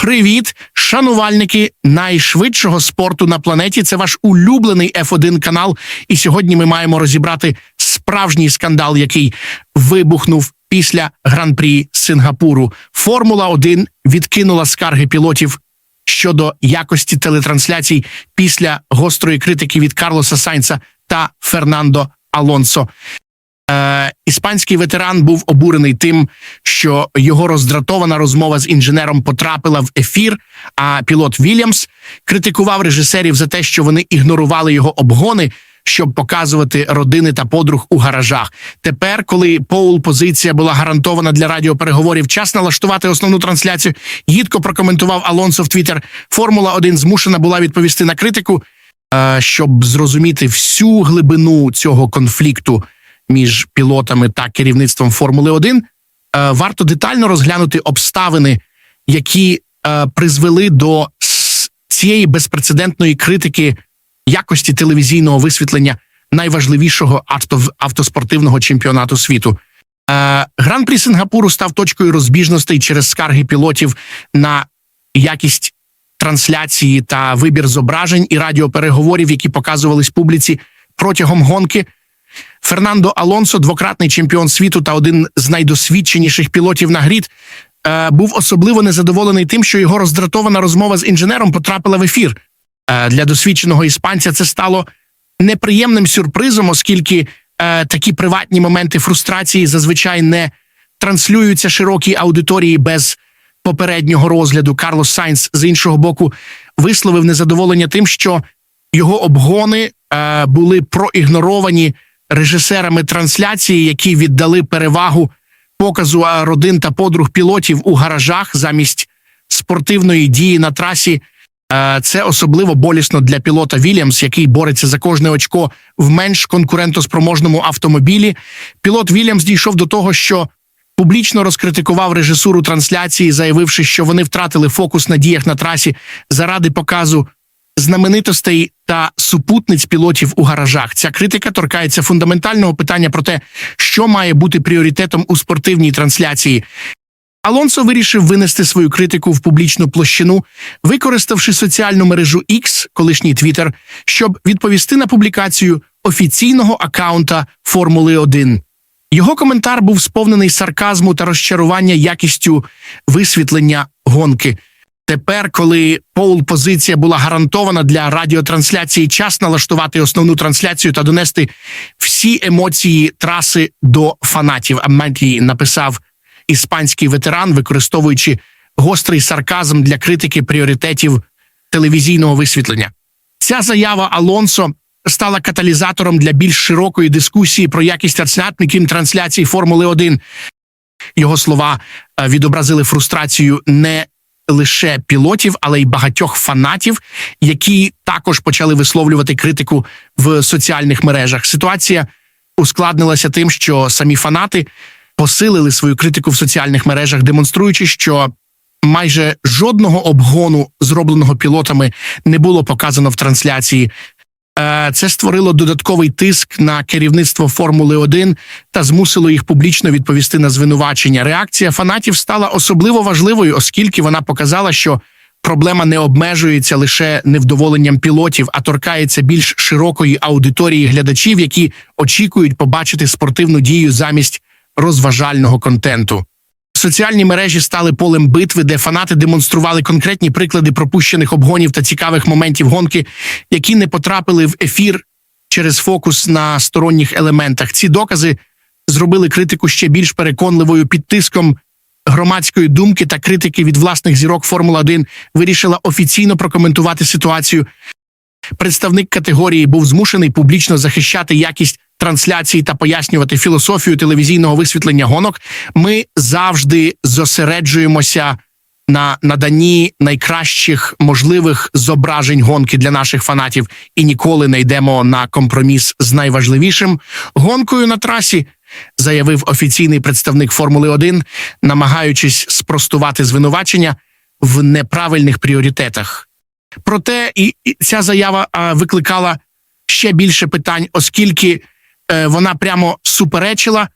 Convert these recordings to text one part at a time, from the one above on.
Привіт, шанувальники найшвидшого спорту на планеті. Це ваш улюблений F1 канал. І сьогодні ми маємо розібрати справжній скандал, який вибухнув після гран-прі Сингапуру. Формула 1 відкинула скарги пілотів щодо якості телетрансляцій після гострої критики від Карлоса Сайнца та Фернандо Алонсо. Е, іспанський ветеран був обурений тим, що його роздратована розмова з інженером потрапила в ефір. А пілот Вільямс критикував режисерів за те, що вони ігнорували його обгони, щоб показувати родини та подруг у гаражах. Тепер, коли поул позиція була гарантована для радіопереговорів, час налаштувати основну трансляцію. Гідко прокоментував Алонсо в Твіттер. Формула 1 змушена була відповісти на критику, е, щоб зрозуміти всю глибину цього конфлікту між пілотами та керівництвом Формули 1, е, варто детально розглянути обставини, які е, призвели до цієї безпрецедентної критики якості телевізійного висвітлення найважливішого авто, автоспортивного чемпіонату світу. Е, Гран-прі Сингапуру став точкою розбіжностей через скарги пілотів на якість трансляції та вибір зображень і радіопереговорів, які показувались публіці протягом гонки. Фернандо Алонсо, двократний чемпіон світу та один з найдосвідченіших пілотів на грід, е, був особливо незадоволений тим, що його роздратована розмова з інженером потрапила в ефір. Е, для досвідченого іспанця це стало неприємним сюрпризом, оскільки е, такі приватні моменти фрустрації зазвичай не транслюються широкій аудиторії без попереднього розгляду. Карлос Сайнс з іншого боку висловив незадоволення тим, що його обгони були проігноровані режисерами трансляції, які віддали перевагу показу родин та подруг пілотів у гаражах замість спортивної дії на трасі. Е, Це особливо болісно для пілота Вільямс, який бореться за кожне очко в менш конкурентоспроможному автомобілі. Пілот Вільямс дійшов до того, що публічно розкритикував режисуру трансляції, заявивши, що вони втратили фокус на діях на трасі заради показу знаменитостей та супутниць пілотів у гаражах. Ця критика торкається фундаментального питання про те, що має бути пріоритетом у спортивній трансляції. Алонсо вирішив винести свою критику в публічну площину, використавши соціальну мережу X, колишній Twitter, щоб відповісти на публікацію офіційного акаунта Формули 1. Його коментар був сповнений сарказму та розчарування якістю висвітлення гонки. Тепер, коли поул позиція була гарантована для радіотрансляції, час налаштувати основну трансляцію та донести всі емоції траси до фанатів. Амантій написав іспанський ветеран, використовуючи гострий сарказм для критики пріоритетів телевізійного висвітлення. Ця заява Алонсо стала каталізатором для більш широкої дискусії про якість арсенатників трансляції Формули 1. Його слова е, відобразили фрустрацію не лише пілотів, але й багатьох фанатів, які також почали висловлювати критику в соціальних мережах. Ситуація ускладнилася тим, що самі фанати посилили свою критику в соціальних мережах, демонструючи, що майже жодного обгону, зробленого пілотами, не було показано в трансляції. Е, Це створило додатковий тиск на керівництво Формули 1 та змусило їх публічно відповісти на звинувачення. Реакція фанатів стала особливо важливою, оскільки вона показала, що проблема не обмежується лише невдоволенням пілотів, а торкається більш широкої аудиторії глядачів, які очікують побачити спортивну дію замість розважального контенту. Соціальні мережі стали полем битви, де фанати демонстрували конкретні приклади пропущених обгонів та цікавих моментів гонки, які не потрапили в ефір через фокус на сторонніх елементах. Ці докази зробили критику ще більш переконливою під тиском громадської думки та критики від власних зірок Формула 1 вирішила офіційно прокоментувати ситуацію. Представник категорії був змушений публічно захищати якість трансляції та пояснювати філософію телевізійного висвітлення гонок. Ми завжди зосереджуємося на наданні найкращих можливих зображень гонки для наших фанатів і ніколи не йдемо на компроміс з найважливішим гонкою на трасі. Заявив офіційний представник Формули 1, намагаючись спростувати звинувачення в неправильних пріоритетах. Проте і, ця заява викликала ще більше питань, оскільки вона прямо суперечила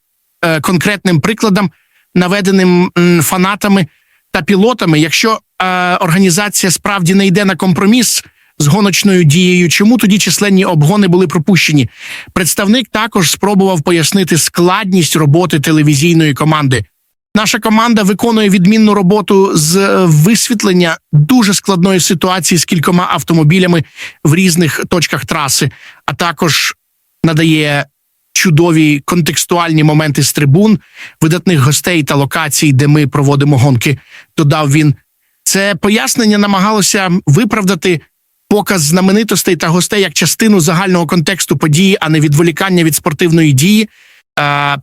е, конкретним прикладам, наведеним фанатами та пілотами. Якщо е, організація справді не йде на компроміс з гоночною дією, чому тоді численні обгони були пропущені? Представник також спробував пояснити складність роботи телевізійної команди. Наша команда виконує відмінну роботу з е, висвітлення дуже складної ситуації з кількома автомобілями в різних точках траси, а також надає чудові контекстуальні моменти з трибун, видатних гостей та локацій, де ми проводимо гонки. Додав він. Це пояснення намагалося виправдати показ знаменитостей та гостей як частину загального контексту події, а не відволікання від спортивної дії.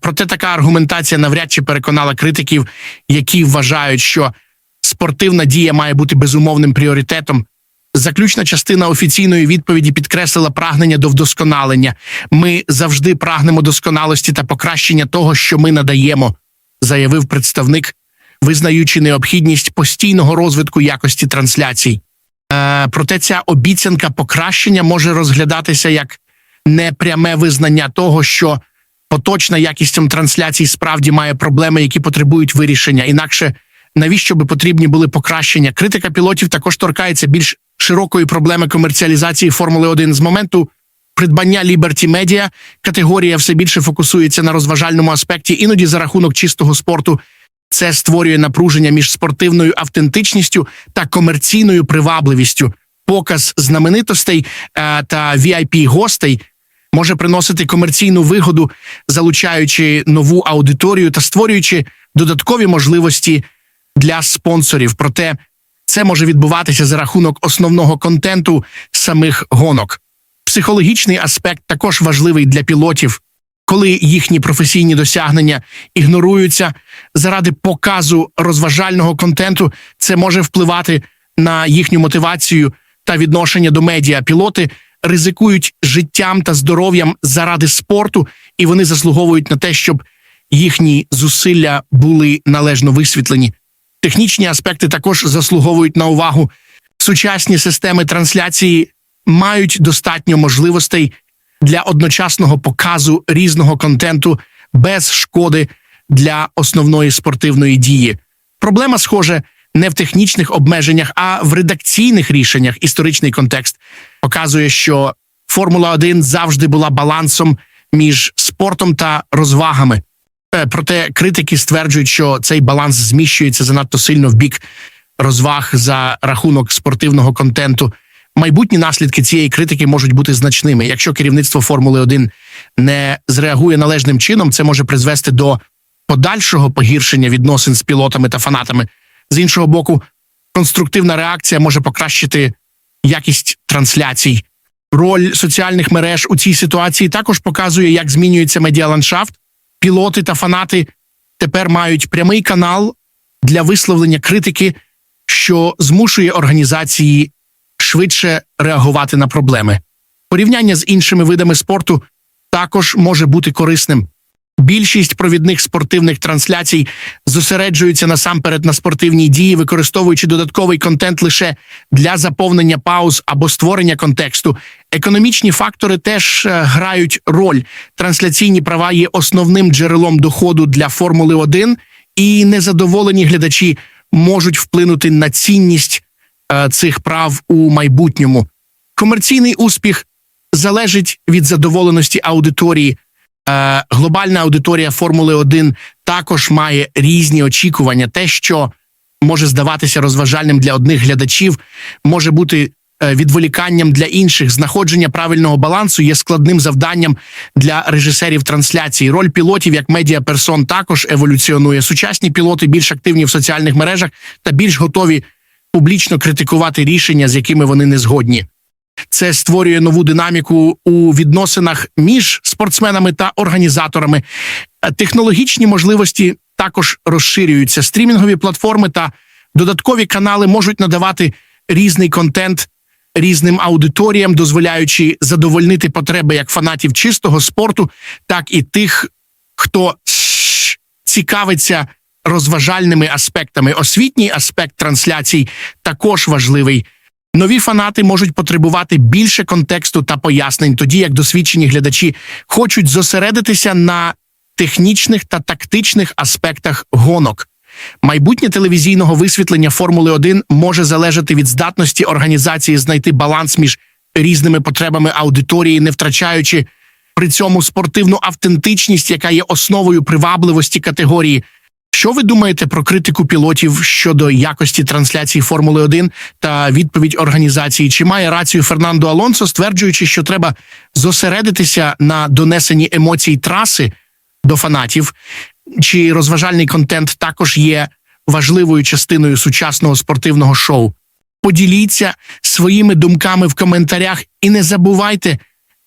Проте така аргументація навряд чи переконала критиків, які вважають, що спортивна дія має бути безумовним пріоритетом. Заключна частина офіційної відповіді підкреслила прагнення до вдосконалення. Ми завжди прагнемо досконалості та покращення того, що ми надаємо, заявив представник, визнаючи необхідність постійного розвитку якості трансляцій. Е, проте ця обіцянка покращення може розглядатися як непряме визнання того, що поточна якість трансляцій справді має проблеми, які потребують вирішення. Інакше навіщо би потрібні були покращення? Критика пілотів також торкається більш широкої проблеми комерціалізації Формули 1 з моменту. Придбання Liberty Media категорія все більше фокусується на розважальному аспекті, іноді за рахунок чистого спорту. Це створює напруження між спортивною автентичністю та комерційною привабливістю. Показ знаменитостей е, та vip гостей може приносити комерційну вигоду, залучаючи нову аудиторію та створюючи додаткові можливості для спонсорів. Проте це може відбуватися за рахунок основного контенту самих гонок. Психологічний аспект також важливий для пілотів, коли їхні професійні досягнення ігноруються заради показу розважального контенту. Це може впливати на їхню мотивацію та відношення до медіа. Пілоти ризикують життям та здоров'ям заради спорту, і вони заслуговують на те, щоб їхні зусилля були належно висвітлені. Технічні аспекти також заслуговують на увагу. Сучасні системи трансляції мають достатньо можливостей для одночасного показу різного контенту без шкоди для основної спортивної дії. Проблема, схоже, не в технічних обмеженнях, а в редакційних рішеннях. Історичний контекст показує, що Формула 1 завжди була балансом між спортом та розвагами. Е, Проте критики стверджують, що цей баланс зміщується занадто сильно в бік розваг за рахунок спортивного контенту. Майбутні наслідки цієї критики можуть бути значними. Якщо керівництво Формули 1 не зреагує належним чином, це може призвести до подальшого погіршення відносин з пілотами та фанатами. З іншого боку, конструктивна реакція може покращити якість трансляцій. Роль соціальних мереж у цій ситуації також показує, як змінюється медіаландшафт. Пілоти та фанати тепер мають прямий канал для висловлення критики, що змушує організації швидше реагувати на проблеми. Порівняння з іншими видами спорту також може бути корисним. Більшість провідних спортивних трансляцій зосереджуються насамперед на спортивній дії, використовуючи додатковий контент лише для заповнення пауз або створення контексту. Економічні фактори теж е, грають роль. Трансляційні права є основним джерелом доходу для Формули 1, і незадоволені глядачі можуть вплинути на цінність е, цих прав у майбутньому. Комерційний успіх залежить від задоволеності аудиторії. Е, глобальна аудиторія Формули 1 також має різні очікування. Те, що може здаватися розважальним для одних глядачів, може бути е, відволіканням для інших. Знаходження правильного балансу є складним завданням для режисерів трансляції. Роль пілотів як медіаперсон також еволюціонує. Сучасні пілоти більш активні в соціальних мережах та більш готові публічно критикувати рішення, з якими вони не згодні. Це створює нову динаміку у відносинах між спортсменами та організаторами. Е, Технологічні можливості також розширюються. Стрімінгові платформи та додаткові канали можуть надавати різний контент різним аудиторіям, дозволяючи задовольнити потреби як фанатів чистого спорту, так і тих, хто цікавиться розважальними аспектами. Освітній аспект трансляцій також важливий. Нові фанати можуть потребувати більше контексту та пояснень, тоді як досвідчені глядачі хочуть зосередитися на технічних та тактичних аспектах гонок. Майбутнє телевізійного висвітлення Формули 1 може залежати від здатності організації знайти баланс між різними потребами аудиторії, не втрачаючи при цьому спортивну автентичність, яка є основою привабливості категорії. Що ви думаєте про критику пілотів щодо якості трансляції Формули 1 та відповідь організації? Чи має рацію Фернандо Алонсо, стверджуючи, що треба зосередитися на донесенні емоцій траси до фанатів? Чи розважальний контент також є важливою частиною сучасного спортивного шоу? Поділіться своїми думками в коментарях і не забувайте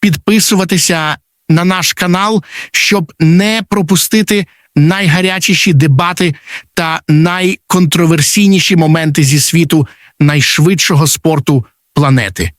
підписуватися на наш канал, щоб не пропустити найгарячіші дебати та найконтроверсійніші моменти зі світу найшвидшого спорту планети.